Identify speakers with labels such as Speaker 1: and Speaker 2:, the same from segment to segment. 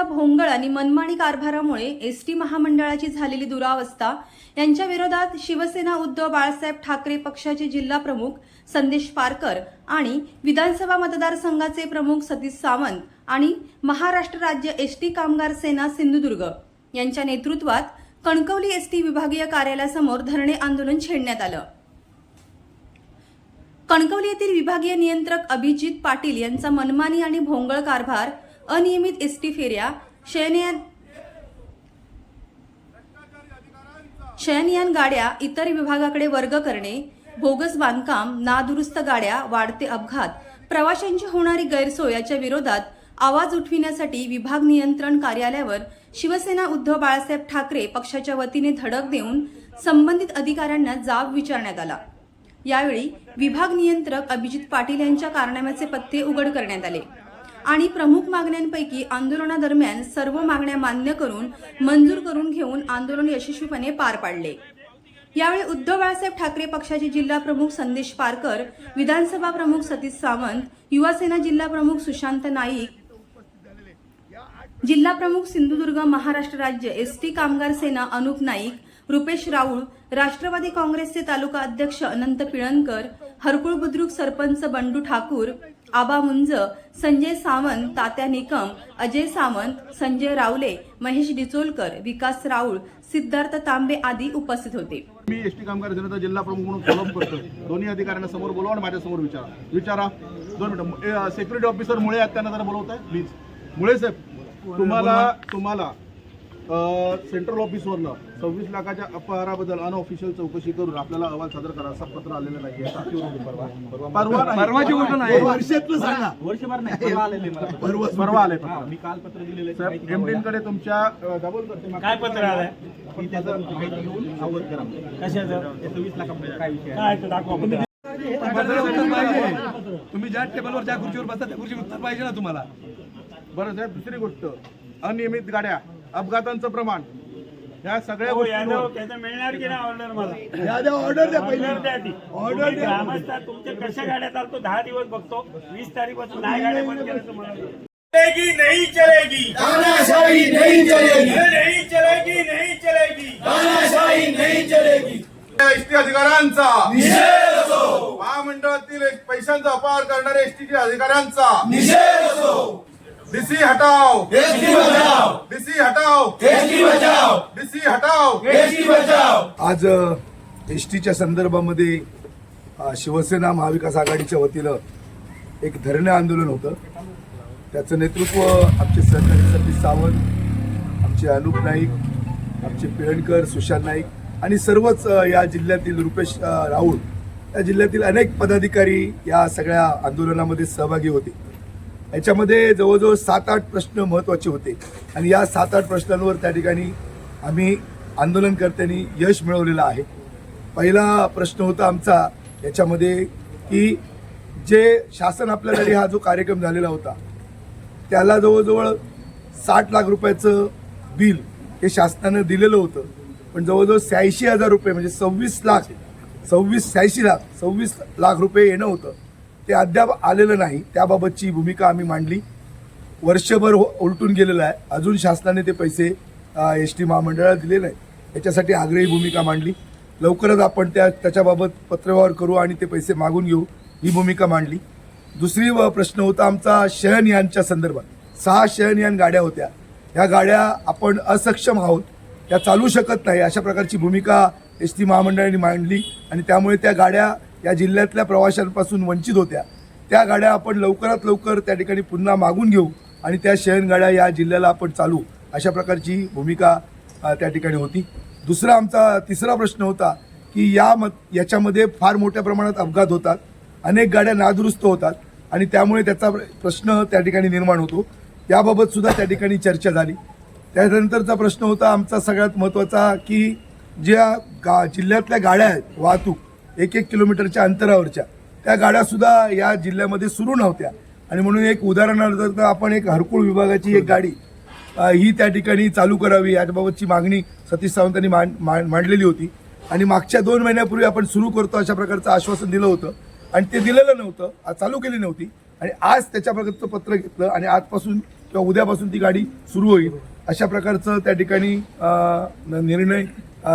Speaker 1: सरकारचा भोंगळ आणि मनमानी कारभारामुळे एस टी महामंडळाची झालेली दुरावस्था यांच्या विरोधात शिवसेना उद्धव बाळासाहेब ठाकरे पक्षाचे जिल्हा प्रमुख संदेश पारकर आणि विधानसभा मतदारसंघाचे प्रमुख सतीश सावंत आणि महाराष्ट्र राज्य एस टी कामगार सेना सिंधुदुर्ग यांच्या नेतृत्वात कणकवली एस टी विभागीय कार्यालयासमोर धरणे आंदोलन छेडण्यात आलं. कणकवली येथील विभागीय नियंत्रक अभिजित पाटील यांचा मनमानी आणि भोंगळ कारभार अनियमित एस टी फेऱ्या शयनयान शयनयान गाड्या इतर विभागाकडे वर्ग करणे बोगस बांधकाम नादुरुस्त गाड्या वाढते अपघात प्रवाशांची होणारी गैरसोय याच्या विरोधात आवाज उठविण्यासाठी विभाग नियंत्रण कार्यालयावर शिवसेना उद्धव बाळासाहेब ठाकरे पक्षाच्या वतीने धडक देऊन संबंधित अधिकाऱ्यांना जाब विचारण्यात आला. यावेळी विभाग नियंत्रक अभिजित पाटील यांच्या कारनाम्याचे पत्ते उघड करण्यात आले. आणि प्रमुख मागण्यांपैकी आंदोलनादरम्यान सर्व मागण्या मान्य करून मंजूर करून घेऊन आंदोलन यशस्वीपणे पार पाडले. यावेळी उद्धव बाळासाहेब ठाकरे पक्षाचे जिल्हा प्रमुख संदेश पारकर विधानसभा प्रमुख सतीश सावंत युवासेना जिल्हा प्रमुख सुशांत नाईक जिल्हा प्रमुख सिंधुदुर्ग महाराष्ट्र राज्य एसटी कामगार सेना अनुप नाईक रुपेश राऊळ राष्ट्रवादी काँग्रेसचे तालुका अध्यक्ष अनंत पिळणकर हरकुळ बुद्रुक सरपंच बंडू ठाकूर आबा मुंज संजय सावंत तात्या निकम अजय सावंत संजय रावले महेश डिचोलकर विकास राऊळ सिद्धार्थ तांबे आदी उपस्थित होते.
Speaker 2: मी एसटी कामगार जनता जिल्हा प्रमुख म्हणून फॉलोअप करतो दोन्ही अधिकाऱ्यांना समोर बोलवा आणि माझ्यासमोर विचारा. विचारा. दोन मिनिटं. सेक्युरिटी ऑफिसर मुळे आहेत त्यांना जरा बोलवत आहे प्लीज मुळे साहेब तुम्हाला तुम्हाला सेंट्रल ऑफिसवरनं सव्वीस लाखाच्या अपहाराबद्दल अनऑफिशियल चौकशी करून आपल्याला अहवाल सादर करा असं पत्र आलेलं नाही परवा नाही.
Speaker 3: परवाची गोष्ट नाही.
Speaker 2: वर्षातलं सांगा.
Speaker 3: वर्षभर नाही परवा आलेले मला
Speaker 2: परवा परवा आले
Speaker 3: मी काल पत्र दिलेलं
Speaker 2: एमडीकडे तुमच्या
Speaker 4: काय पत्र आलंय?
Speaker 2: की त्याचं माहिती घेऊन अवगत करा.
Speaker 4: कशाचं?
Speaker 3: सव्वीस लाखामध्ये काय विषय आहे?
Speaker 4: काय ते दाखवा आपण
Speaker 3: तुम्ही ज्या टेबलवर ज्या खुर्चीवर बसता त्या खुर्ची उत्तर पाहिजे ना तुम्हाला.
Speaker 2: बरं साहेब दुसरी गोष्ट. अनियमित गाड्या. अपघातांचं प्रमाण. ह्या सगळ्या
Speaker 4: हो, यादव
Speaker 2: गोष्टी
Speaker 4: त्याचं मिळणार की नाही ऑर्डर मला?
Speaker 2: ऑर्डर द्या
Speaker 4: ऑर्डर द्या ती. ऑर्डर ग्रामस्थ तुमच्या कशा गाड्या चालतो? दहा दिवस बघतो. वीस तारीखपासून नाही गाड्या बंद चलेगी नहीं चलेगी।
Speaker 5: तानाशाही नहीं चलेगी
Speaker 4: नहीं चलेगी। नहीं चलेगी।
Speaker 5: तानाशाही नहीं चलेगी।
Speaker 2: एसटी अधिकाऱ्यांचा
Speaker 5: निषेध असो।
Speaker 2: महामंडळातील एक पैशांचा अपहार करणाऱ्या एसटी अधिकाऱ्यांचा
Speaker 5: निषेध असो।
Speaker 2: डीसी हटाव
Speaker 5: एसटी बचाव
Speaker 2: डीसी हटाव
Speaker 5: एसटी बचाव
Speaker 2: डीसी हटाव
Speaker 5: एसटी बचाव
Speaker 6: आज एस टीच्या संदर्भामध्ये शिवसेना महाविकास आघाडीच्या वतीनं एक धरणे आंदोलन होतं. त्याचं नेतृत्व आमचे सहकारी सतीश सावंत आमचे अनुप नाईक आमचे पिळणकर सुशांत नाईक आणि सर्वच या जिल्ह्यातील रुपेश राऊळ या जिल्ह्यातील अनेक पदाधिकारी या सगळ्या आंदोलनामध्ये सहभागी होते. याच्यामध्ये जवळजवळ सात आठ प्रश्न महत्त्वाचे होते. आणि या सात आठ प्रश्नांवर त्या ठिकाणी आम्ही आंदोलनकर्त्यांनी यश मिळवलेलं आहे. पहिला प्रश्न होता आमचा याच्यामध्ये की जे शासन आपल्यासाठी हा जो कार्यक्रम झालेला होता त्याला जवळजवळ साठ लाख रुपयाचं बिल हे शासनानं दिलेलं होतं. पण जवळजवळ शहाऐंशी हजार रुपये म्हणजे सव्वीस लाख सव्वीस शहाऐंशी लाख सव्वीस लाख रुपये येणं होतं. ते अद्याप आलेलं नाही. त्याबाबतची भूमिका आम्ही मांडली. वर्षभर हो- उलटून गेलेलं आहे. अजून शासनाने ते पैसे एस टी महामंडळाला दिले नाही. याच्यासाठी आग्रही भूमिका मांडली. लवकरच आपण त्या त्याच्याबाबत पत्रव्यवहार करू आणि ते पैसे मागून घेऊ ही भूमिका मांडली. दुसरी व प्रश्न होता आमचा शयनयानच्या संदर्भात. सहा शयनयान गाड्या होत्या. ह्या गाड्या आपण असक्षम आहोत. त्या चालू शकत नाही. अशा प्रकारची भूमिका एस टी महामंडळाने मांडली आणि त्यामुळे त्या गाड्या या जिल्ह्यातल्या प्रवाशांपासून वंचित होत्या. त्या गाड्या आपण लवकरात लवकर त्या ठिकाणी पुन्हा मागून घेऊ आणि त्या शयन गाड्या या जिल्ह्याला आपण चालू अशा प्रकारची भूमिका त्या ठिकाणी होती. दुसरा आमचा तिसरा प्रश्न होता की या मत याच्यामध्ये फार मोठ्या प्रमाणात अपघात होतात. अनेक गाड्या नादुरुस्त होतात आणि त्यामुळे त्याचा प्रश्न त्या ठिकाणी निर्माण होतो. याबाबत सुद्धा त्या ठिकाणी चर्चा झाली. त्यानंतरचा प्रश्न होता आमचा सगळ्यात महत्त्वाचा की ज्या गा जिल्ह्यातल्या गाड्या आहेत वाहतूक एक एक किलोमीटरच्या अंतरावरच्या. त्या गाड्यासुद्धा या जिल्ह्यामध्ये सुरू नव्हत्या. आणि म्हणून एक उदाहरणार्थ आपण एक हरकुळ विभागाची एक गाडी ही त्या ठिकाणी चालू करावी याबाबतची मागणी सतीश सावंतांनी मांड मांडलेली होती. आणि मागच्या दोन महिन्यापूर्वी आपण सुरू करतो अशा प्रकारचं आश्वासन दिलं होतं. आणि ते दिलेलं नव्हतं आज चालू केली नव्हती. आणि आज त्याच्या प्रकारचं पत्र घेतलं आणि आजपासून किंवा उद्यापासून ती गाडी सुरू होईल अशा प्रकारचं त्या ठिकाणी निर्णय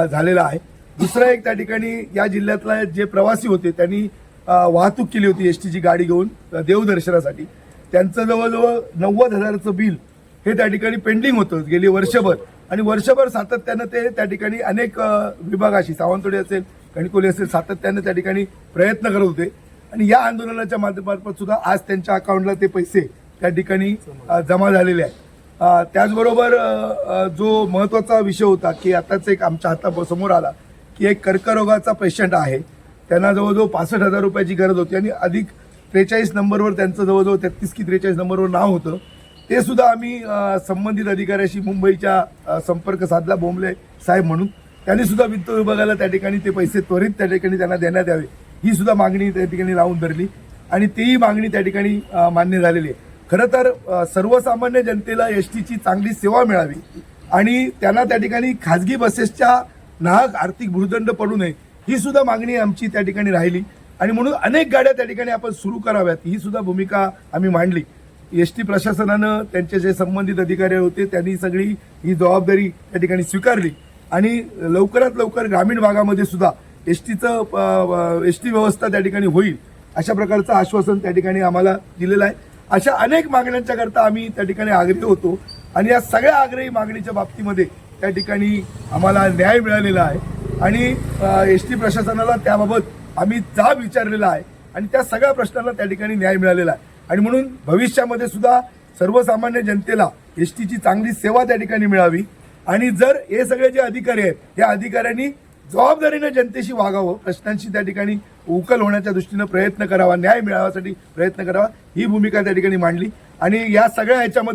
Speaker 6: झालेला आहे. दुसरं एक त्या ठिकाणी या जिल्ह्यातला जे प्रवासी होते त्यांनी वाहतूक केली होती एस टीची गाडी घेऊन देवदर्शनासाठी. त्यांचं जवळजवळ नव्वद हजाराचं बिल हे त्या ठिकाणी पेंडिंग होतं गेली वर्षभर. आणि वर्षभर सातत्यानं ते त्या ठिकाणी अनेक विभागाशी सावंतवाडी असेल कणकोली असेल सातत्यानं त्या ठिकाणी प्रयत्न करत होते. आणि या आंदोलनाच्या माध्यमातून सुद्धा आज त्यांच्या अकाउंटला ते पैसे त्या ठिकाणी जमा झालेले आहेत. त्याचबरोबर जो महत्त्वाचा विषय होता की आताच एक आमच्या हातासमोर आला की एक कर्करोगाचा पेशंट आहे. त्यांना जवळजवळ पासष्ट हजार रुपयाची गरज होती आणि अधिक त्रेचाळीस नंबरवर त्यांचं जवळजवळ तेहतीस की त्रेचाळीस नंबरवर नाव होतं. ते सुद्धा आम्ही संबंधित अधिकाऱ्याशी मुंबईच्या संपर्क साधला बोंबले साहेब म्हणून. त्यांनी सुद्धा वित्त विभागाला त्या ठिकाणी ते पैसे त्वरित त्या ठिकाणी त्यांना देण्यात यावे. ही सुद्धा मागणी त्या ठिकाणी लावून धरली. आणि तीही मागणी त्या ठिकाणी मान्य झालेली आहे. खरं तर सर्वसामान्य जनतेला एस टीची चांगली सेवा मिळावी आणि त्यांना त्या ठिकाणी खाजगी बसेसच्या नाहक आर्थिक भूर्दंड पडू नये ही सुद्धा मागणी आमची त्या ठिकाणी राहिली. आणि म्हणून अनेक गाड्या त्या ठिकाणी आपण सुरू कराव्यात ही सुद्धा भूमिका आम्ही मांडली. एस टी प्रशासनानं त्यांचे जे संबंधित अधिकारी होते त्यांनी सगळी ही जबाबदारी त्या ठिकाणी स्वीकारली. आणि लवकरात लवकर ग्रामीण भागामध्ये सुद्धा एस टीचं एस टी व्यवस्था त्या ठिकाणी होईल अशा प्रकारचं आश्वासन त्या ठिकाणी आम्हाला दिलेलं आहे. अशा अनेक मागण्यांच्या करता आम्ही त्या ठिकाणी आग्रही होतो. आणि या सगळ्या आग्रही मागणीच्या बाबतीमध्ये त्या ठिकाणी आम्हाला न्याय मिळालेला आहे. आणि एस टी प्रशासनाला त्याबाबत आम्ही जाब विचारलेला आहे. आणि त्या सगळ्या प्रश्नांना त्या ठिकाणी न्याय मिळालेला आहे. आणि म्हणून भविष्यामध्ये सुद्धा सर्वसामान्य जनतेला एस टीची चांगली सेवा त्या ठिकाणी मिळावी. आणि जर हे सगळे जे अधिकारी आहेत या अधिकाऱ्यांनी जबाबदारीने जनतेशी वागावं प्रश्नांशी त्या ठिकाणी उकल होण्याच्या दृष्टीनं प्रयत्न करावा न्याय मिळावासाठी प्रयत्न करावा ही भूमिका त्या ठिकाणी मांडली. आणि या सगळ्या ह्याच्यामध्ये